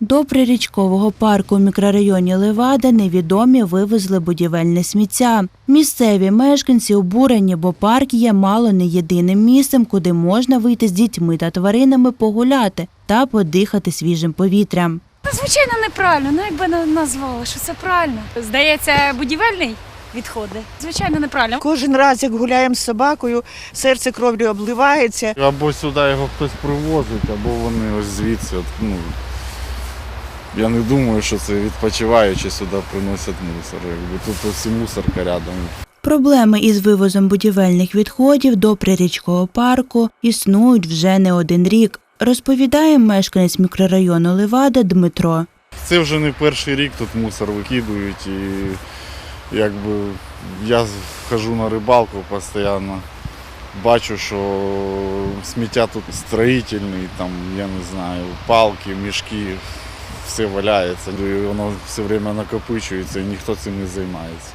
До прирічкового парку у мікрорайоні Левада невідомі вивезли будівельне сміття. Місцеві мешканці обурені, бо парк є мало не єдиним місцем, куди можна вийти з дітьми та тваринами погуляти та подихати свіжим повітрям. Звичайно, неправильно. Ну якби не назвали, що це правильно. Здається, будівельний відходи. Звичайно, неправильно. Кожен раз, як гуляємо з собакою, серце кров'ю обливається. Або сюди його хтось привозить, або вони ось звідси. Ну, я не думаю, що це відпочиваючи сюди приносять мусор. Якби тут ось і мусорка рядом. Проблеми із вивозом будівельних відходів до прирічкового парку існують вже не один рік, розповідає мешканець мікрорайону Левада Дмитро. Це вже не перший рік тут мусор викидують і якби я хожу на рибалку постійно. Бачу, що сміття тут строїтельний, там, я не знаю, палки, мішки, все валяється. І воно все время накопичується і ніхто цим не займається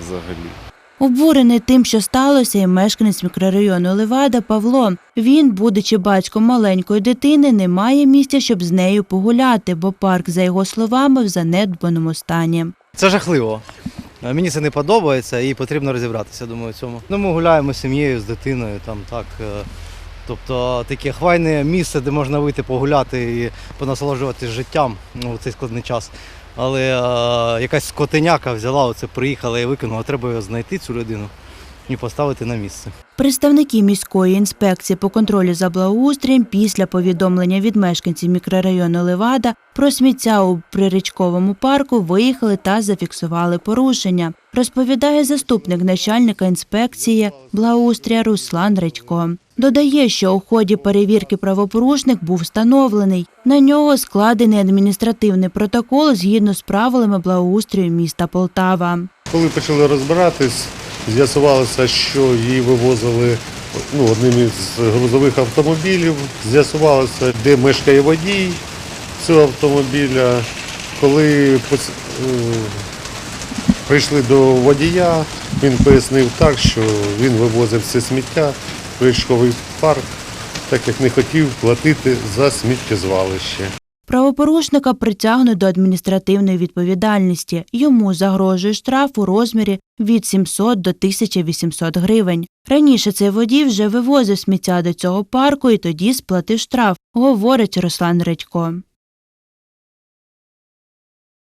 взагалі. Обурений тим, що сталося, і мешканець мікрорайону Левада Павло. Він, будучи батьком маленької дитини, не має місця, щоб з нею погуляти, бо парк, за його словами, в занедбаному стані. Це жахливо. Е, Мені це не подобається і потрібно розібратися, думаю, в цьому. Ну, ми гуляємо з сім'єю, з дитиною, там так. Тобто таке хвайне місце, де можна вийти погуляти і понасолоджуватися життям ну, у цей складний час. Але е, якась скотиняка взяла, оце приїхала і викинула. Треба знайти, цю людину, і поставити на місце. Представники міської інспекції по контролю за благоустроєм після повідомлення від мешканців мікрорайону Левада про сміття у прирічковому парку виїхали та зафіксували порушення, розповідає заступник начальника інспекції благоустрія Руслан Редько. Додає, що у ході перевірки правопорушник був встановлений. На нього складений адміністративний протокол згідно з правилами благоустрою міста Полтава. Коли почали розбиратись, з'ясувалося, що її вивозили ну, одним із грузових автомобілів. З'ясувалося, де мешкає водій цього автомобіля. Коли е, прийшли до водія, він пояснив так, що він вивозив це сміття річковий парк, так як не хотів платити за сміттєзвалище. Правопорушника притягнуть до адміністративної відповідальності. Йому загрожує штраф у розмірі від 700 до 1800 гривень. Раніше цей водій вже вивозив сміття до цього парку і тоді сплатив штраф, говорить Руслан Редько.